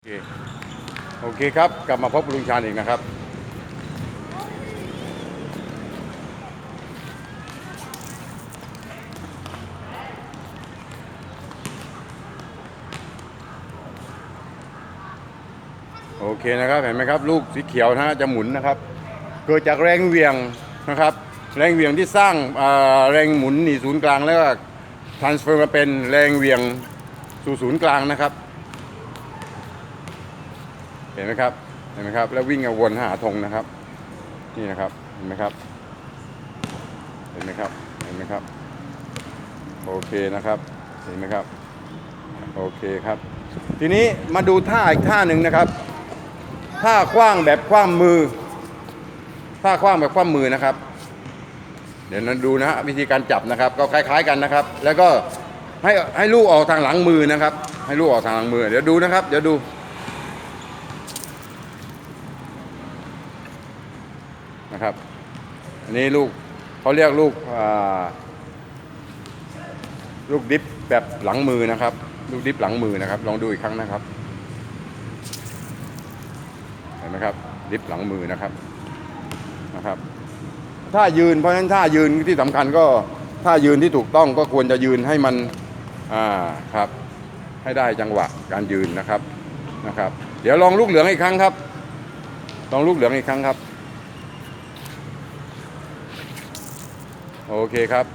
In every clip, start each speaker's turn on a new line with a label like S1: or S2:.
S1: โอเคโอเคครับ กลับมาพบลุงชาญอีกนะครับ โอเคนะครับเห็นไหมครับ ลูกสีเขียวนะจะหมุนนะครับ เกิดจากแรงเหวี่ยงนะครับ แรงเหวี่ยงที่สร้างแรงหมุนหนีศูนย์กลางแล้วก็ transfer มาเป็นแรงเหวี่ยงสู่ศูนย์กลางนะครับ ห็นไหมครับเห็นไหมครับ แล้ววิ่งวนหาธงนะครับ นี่นะครับเห็นไหมครับ เห็นไหมครับเห็นไหมครับ โอเคนะครับ เห็นไหมครับ โอเคครับ ทีนี้มาดูท่าอีกท่าหนึ่งนะครับท่าคว้างแบบคว้างมือท่าคว้างแบบคว้างมือนะครับ เดี๋ยวนั้นดูนะฮะวิธีการจับนะครับ ก็คล้ายๆกันนะครับ แล้วก็ให้ให้ลูกออกทางหลังมือนะครับ ให้ลูกออกทางหลังมือ เดี๋ยวดูนะครับ เดี๋ยวดู นะครับ อันนี้ลูกเขาเรียกลูกลูกดิฟแบบหลังมือนะครับ ลูกดิฟหลังมือนะครับ ลองดูอีกครั้งนะครับเห็นไหมครับ ดิฟหลังมือนะครับนะครับถ้ายืนเพราะฉะนั้นถ้ายืนที่สำคัญก็ถ้ายืนที่ถูกต้องก็ควรจะยืนให้มันอ่าครับ ให้ได้จังหวะการยืนนะครับนะครับ เดี๋ยวลองลูกเหลืองอีกครั้งครับ ลองลูกเหลืองอีกครั้งครับ โอเคครับ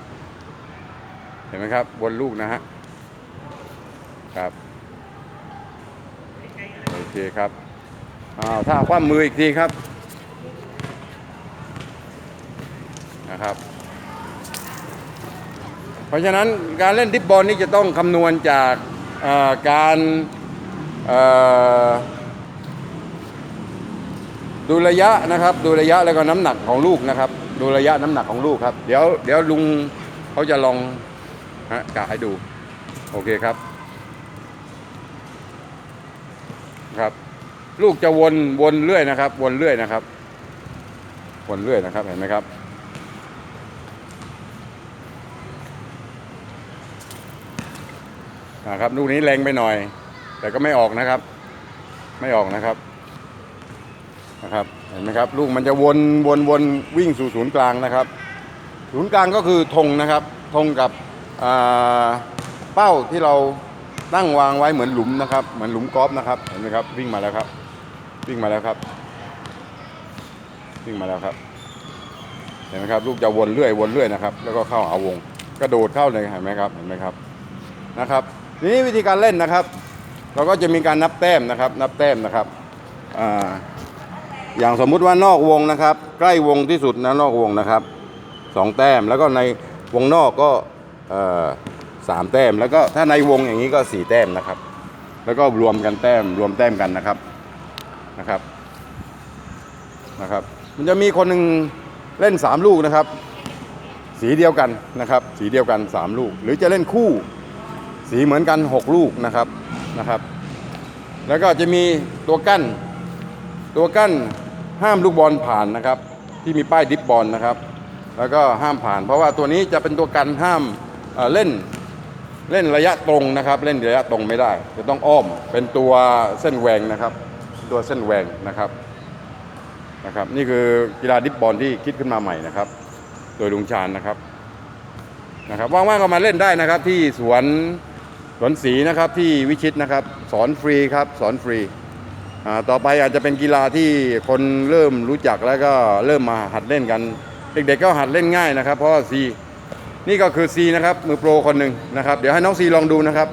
S1: เห็นไหมครับวนลูกนะฮะครับโอเคครับอ้าวถ้าคว่ำมืออีกทีครับนะครับ เพราะฉะนั้นการเล่นดิฟบอลนี่จะต้องคำนวณจากการดูระยะนะครับ ดูระยะแล้วก็น้ำหนักของลูกนะครับ ดูระยะน้ำหนักของลูกครับ เดี๋ยวเดี๋ยวลุงเขาจะลองฮะกะให้ดู โอเคครับ ครับ ลูกจะวนวนเรื่อยนะครับ วนเรื่อยนะครับ วนเรื่อยนะครับเห็นไหมครับนะครับลูกนี้แรงไปหน่อย แต่ก็ไม่ออกนะครับ ไม่ออกนะครับ นะครับเห็นไหมครับลูกมันจะวนวนวนวิ่งสู่ศูนย์กลางนะครับ ศูนย์กลางก็คือธงนะครับธงกับเป้าที่เราตั้งวางไว้เหมือนหลุมนะครับ เหมือนหลุมกอล์ฟนะครับเห็นไหมครับวิ่งมาแล้วครับ วิ่งมาแล้วครับ วิ่งมาแล้วครับเห็นไหมครับลูกจะวนเรื่อยวนเรื่อยนะครับ แล้วก็เข้าหาวงกระโดดเข้าเลยเห็นไหมครับเห็นไหมครับนะครับ ทีนี้วิธีการเล่นนะครับ เราก็จะมีการนับแต้มนะครับ นับแต้มนะครับอ่า อย่างสมมุติว่านอกวงนะครับ ใกล้วงที่สุดนะนอกวงนะครับสองแต้มแล้วก็ในวงนอกก็สามแต้ม แล้วก็ถ้าในวงอย่างนี้ก็สี่แต้มนะครับ แล้วก็รวมกันแต้มรวมแต้มกันนะครับนะครับนะครับ มันจะมีคนหนึ่งเล่นสามลูกนะครับ สีเดียวกันนะครับ สีเดียวกันสามลูก หรือจะเล่นคู่ สีเหมือนกัน6ลูกนะครับนะครับ แล้วก็จะมีตัวกั้นตัวกั้น ห้ามลูกบอลผ่านนะครับ ที่มีป้ายดิฟบอลนะครับ แล้วก็ห้ามผ่าน เพราะว่าตัวนี้จะเป็นตัวกันห้ามเอ่อเล่นเล่นระยะตรงนะครับ เล่นระยะตรงไม่ได้ จะต้องอ้อมเป็นตัวเส้นแหวงนะครับ ตัวเส้นแหวงนะครับนะครับ นี่คือกีฬาดิฟบอลที่คิดขึ้นมาใหม่นะครับ โดยลุงชาญนะครับนะครับว่างๆก็มาเล่นได้นะครับที่สวนสวนศรีนะครับที่วิชิตนะครับ สอนฟรีครับ สอนฟรี ต่อไปอาจจะเป็นกีฬาที่คนเริ่มรู้จักแล้วก็เริ่มมาหัดเล่นกัน เด็กๆก็หัดเล่นง่ายนะครับ เพราะซีนี่ก็คือซีนะครับมือโปรคนหนึ่งนะครับเดี๋ยวให้น้องซีลองดูนะครับ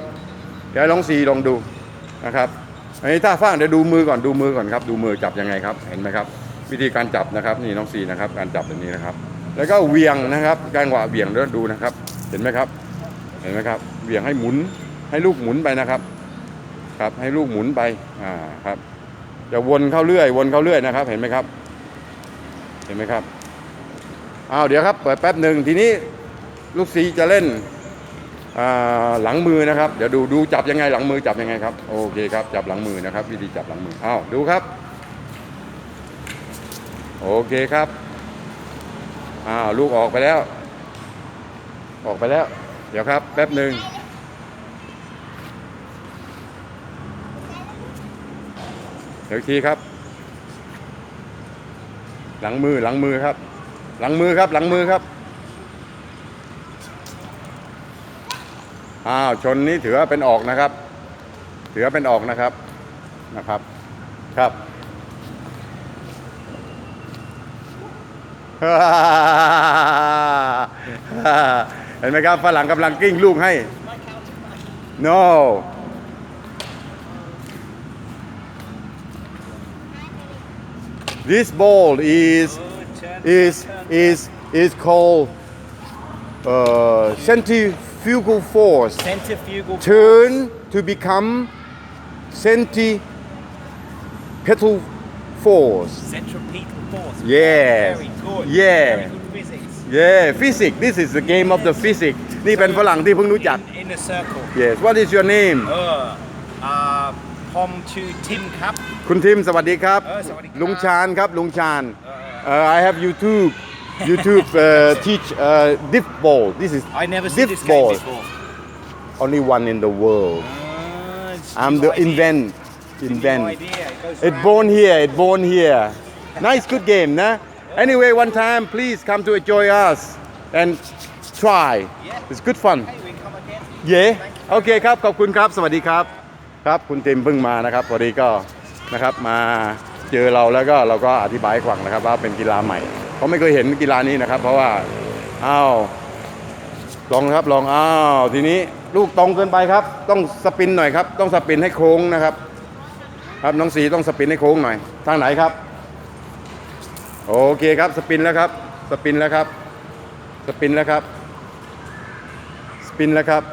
S1: เดี๋ยวให้น้องซีลองดูนะครับอันนี้ท่าฟ้างเดี๋ยวดูมือก่อนดูมือก่อนครับ ดูมือจับยังไงครับ เห็นไหมครับ วิธีการจับนะครับนี่น้องซีนะครับ การจับแบบนี้นะครับ แล้วก็เวียงนะครับ การหวะเวียงเดี๋ยวดูนะครับ เห็นไหมครับ เห็นไหมครับเวียงให้หมุนให้ลูกหมุนไปนะครับ ครับให้ลูกหมุนไปอ่าครับ จะวนเข้าเรื่อย วนเข้าเรื่อยนะครับ เห็นไหมครับ เห็นไหมครับอ้าวเดี๋ยวครับ เปิดแป๊บหนึ่งทีนี้ลูกซีจะเล่นหลังมือนะครับ เดี๋ยวดูดูจับยังไงหลังมือจับยังไงครับโอเคครับจับหลังมือนะครับ วิธีจับหลังมืออ้าวดูครับ โอเคครับอ้าวลูกออกไปแล้ว ออกไปแล้ว เดี๋ยวครับ แป๊บหนึ่ง ดี๋ยวทีครับ หลังมือหลังมือครับ หลังมือครับ หลังมือครับอ้าวชนนี้ถือว่าเป็นออกนะครับ ถือว่าเป็นออกนะครับนะครับ ครับเห็นไหมครับฝรั่งกำลังกิ้งลูกให้ no this ball is is is is called uh, centrifugal force
S2: Centrifugal
S1: turn to become centripetal force
S2: Centripetal force.
S1: Yes.
S2: Very good.
S1: Yeah.
S2: Very good physics.
S1: yeah physics this is the game of the physics นี่เป็นฝรั่งที่เพิ่งรู้จัก
S2: In, in a circle.
S1: yes what is your name
S2: Uh, uh, Pom to Tim Cup.
S1: คุ ณทิมสวัสดีครับ
S2: เออสวัสดีครับ
S1: ลุงชาญครับ ลุงชาญ
S2: เออ
S1: uh, I have YouTube YouTube uh, teach uh, dip ball this is
S2: I never seen
S1: dip
S2: this
S1: ball
S2: game before.
S1: only one in the world
S2: Uh, it's
S1: I'm
S2: new
S1: the
S2: idea.
S1: invent
S2: It's a new
S1: invent
S2: idea. It goes
S1: it
S2: round.
S1: born here it born here nice good game นะ anyway one time please come to enjoy us and try
S2: Yeah.
S1: it's good fun
S2: Hey, we can come again.
S1: เย่โอเคครับ ขอบคุณครับ สวัสดีครับ ครับ คุณเต็มเพิ่งมานะครับพอดีก็ นะครับมาเจอเราแล้วก็เราก็อธิบายให้ฟังนะครับ ว่าเป็นกีฬาใหม่เขาไม่เคยเห็นกีฬานี้นะครับ เพราะว่าอ้าวลองครับลองอ้าวทีนี้ลูกตรงเกินไปครับ ต้องสปินหน่อยครับ ต้องสปินให้โค้งนะครับ ครับน้องสีต้องสปินให้โค้งหน่อย ทางไหนครับ โอเคครับสปินแล้วครับ สปินแล้วครับ สปินแล้วครับ สปินแล้วครับ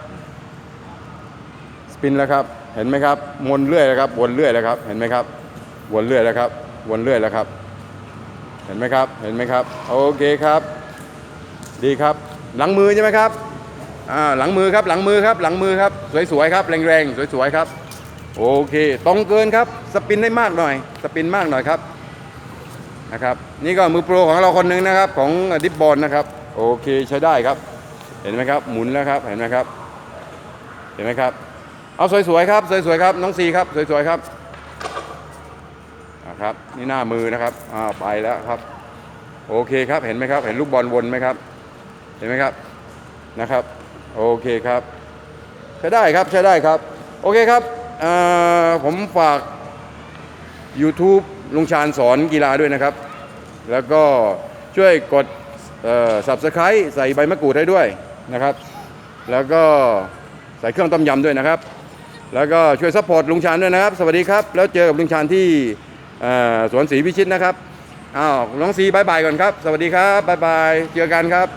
S1: สปินแล้วครับ เห็นไหมครับวนเรื่อยแล้วครับวนเรื่อยแล้วครับ เห็นไหมครับวนเรื่อยแล้วครับวนเรื่อยแล้วครับ เห็นไหมครับ เห็นไหมครับ โอเคครับ ดีครับ หลังมือใช่ไหมครับอ่าหลังมือครับ หลังมือครับ หลังมือครับ สวยๆครับ แรงๆสวยๆครับ โอเค ตรงเกินครับ สปินได้มากหน่อย สปินมากหน่อยครับ นะครับ นี่ก็มือโปรของเราคนหนึ่งนะครับ ของดิฟบอลนะครับ โอเคใช้ได้ครับ เห็นไหมครับ หมุนแล้วครับ เห็นไหมครับ เห็นไหมครับ เอาสวยๆครับสวยๆครับน้องซีครับสวยๆครับครับนี่หน้ามือนะครับอ่าไปแล้วครับ โอเคครับเห็นไหมครับ เห็นลูกบอลวนไหมครับ เห็นไหมครับนะครับ โอเคครับใช้ได้ครับใช้ได้ครับ โอเคครับอ่อผมฝาก YouTube ลุงชาญสอนกีฬาด้วยนะครับ แล้วก็ช่วยกด subscribe ใส่ใบมะกรูดให้ด้วยนะครับ แล้วก็ใส่เครื่องต้มยำด้วยนะครับ แล้วก็ช่วยซัพพอร์ตลุงชานด้วยนะครับ สวัสดีครับ แล้วเจอกับลุงชานที่สวนศรีพิชิตนะครับอ้าวน้องซีบายบายก่อนครับ สวัสดีครับบายบายเจอกันครับ